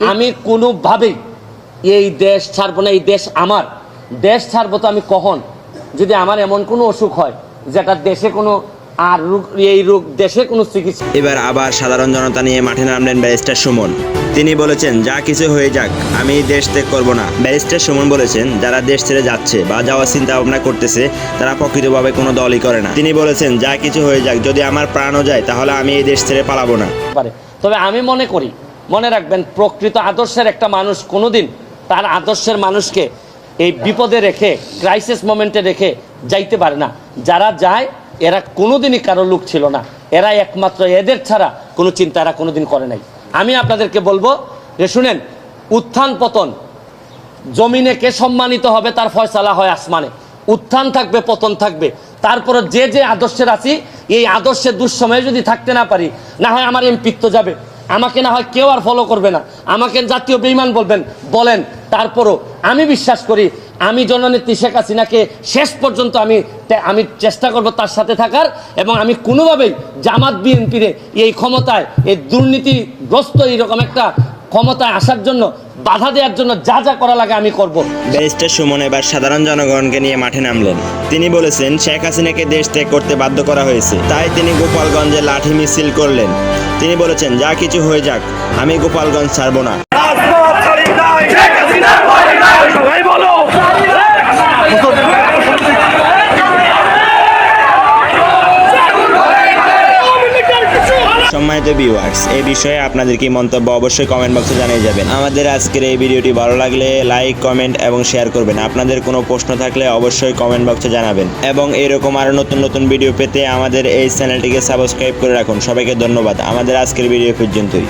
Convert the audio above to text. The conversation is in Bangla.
আমি কোনোভাবেই এই দেশ ছাড়বো না এই দেশ আমার। দেশ ছাড়বো তো আমি কখন? যদি আমার এমন কোনো অসুখ হয় যেটা দেশে কোনো আর রোগ এই রোগ দেশে কোনো চিকিৎসা এবার আবার সাধারণ জনতা নিয়ে মাঠে নামলেন ব্যারিস্টার সুমন। তিনি বলেছেন যা কিছু হয়ে যাক আমি দেশ ত্যাগ করব না। ব্যারিস্টার সুমন বলেছেন যারা দেশ ছেড়ে যাচ্ছে বা যাওয়ার চিন্তা ভাবনা করতেছে তারা প্রকৃতভাবে কোনো দলই করে না। তিনি বলেছেন যা কিছু হয়ে যাক যদি আমার প্রাণও যায় তাহলে আমি এই দেশ ছেড়ে পালাবো না। পারে। তবে আমি মনে করি মনে রাখবেন, প্রকৃত আদর্শের একটা মানুষ কোনোদিন তার আদর্শের মানুষকে এই বিপদে রেখে ক্রাইসিস মোমেন্টে রেখে যাইতে পারে না। যারা যায়, এরা কোনোদিনই কারও লোক ছিল না। এরা একমাত্র এদের ছাড়া কোনো চিন্তা এরা কোনোদিন করে নাই। আমি আপনাদেরকে বলব যে শুনেন, উত্থান পতন, জমিনে কে সম্মানিত হবে তার ফয়সালা হয় আসমানে। উত্থান থাকবে, পতন থাকবে। তারপরে যে যে আদর্শের আছি, এই আদর্শের দুঃসময়ে যদি থাকতে না পারি, না হয় আমার এমপিত্ব যাবে। আমাকে না হয় কেউ আর ফলো করবে না। আমাকে জাতীয় বেইমান বলবেন, বলেন, তারপরও আমি বিশ্বাস করি, আমি জননেত্রী শেখ হাসিনাকে শেষ পর্যন্ত আমি আমি চেষ্টা করব তার সাথে থাকার এবং আমি কোনোভাবেই জামাত বিএনপিরে এই ক্ষমতায়, এই দুর্নীতিগ্রস্ত এইরকম একটা ক্ষমতায় আসার জন্য বাধা দেওয়ার জন্য যা যা করা লাগে আমি করব। ব্যারিস্টার সুমন এবার সাধারণ জনগণকে নিয়ে মাঠে নামলেন। তিনি বলেছেন, শেখ হাসিনাকে দেশ ত্যাগ করতে বাধ্য করা হয়েছে। তাই তিনি গোপালগঞ্জে লাঠি মিছিল করলেন। তিনি বলেছেন, যা কিছু হয়ে যাক, আমি গোপালগঞ্জ ছাড়বো না রাজপথ ছাড়ি নাই শেখ হাসিনার ভয় নাই সবাই বলো সম্মানিত ভিউয়ার্স এই বিষয়ে আপনাদের কি মন্তব্য অবশ্যই কমেন্ট বক্সে জানিয়ে যাবেন। আমাদের আজকের এই ভিডিওটি ভালো লাগলে লাইক কমেন্ট এবং শেয়ার করবেন। আপনাদের কোনো প্রশ্ন থাকলে অবশ্যই কমেন্ট বক্সে জানাবেন। এবং এরকম আরও নতুন নতুন ভিডিও পেতে আমাদের এই চ্যানেলটিকে সাবস্ক্রাইব করে রাখুন। সবাইকে ধন্যবাদ। আমাদের আজকের ভিডিও পর্যন্তই।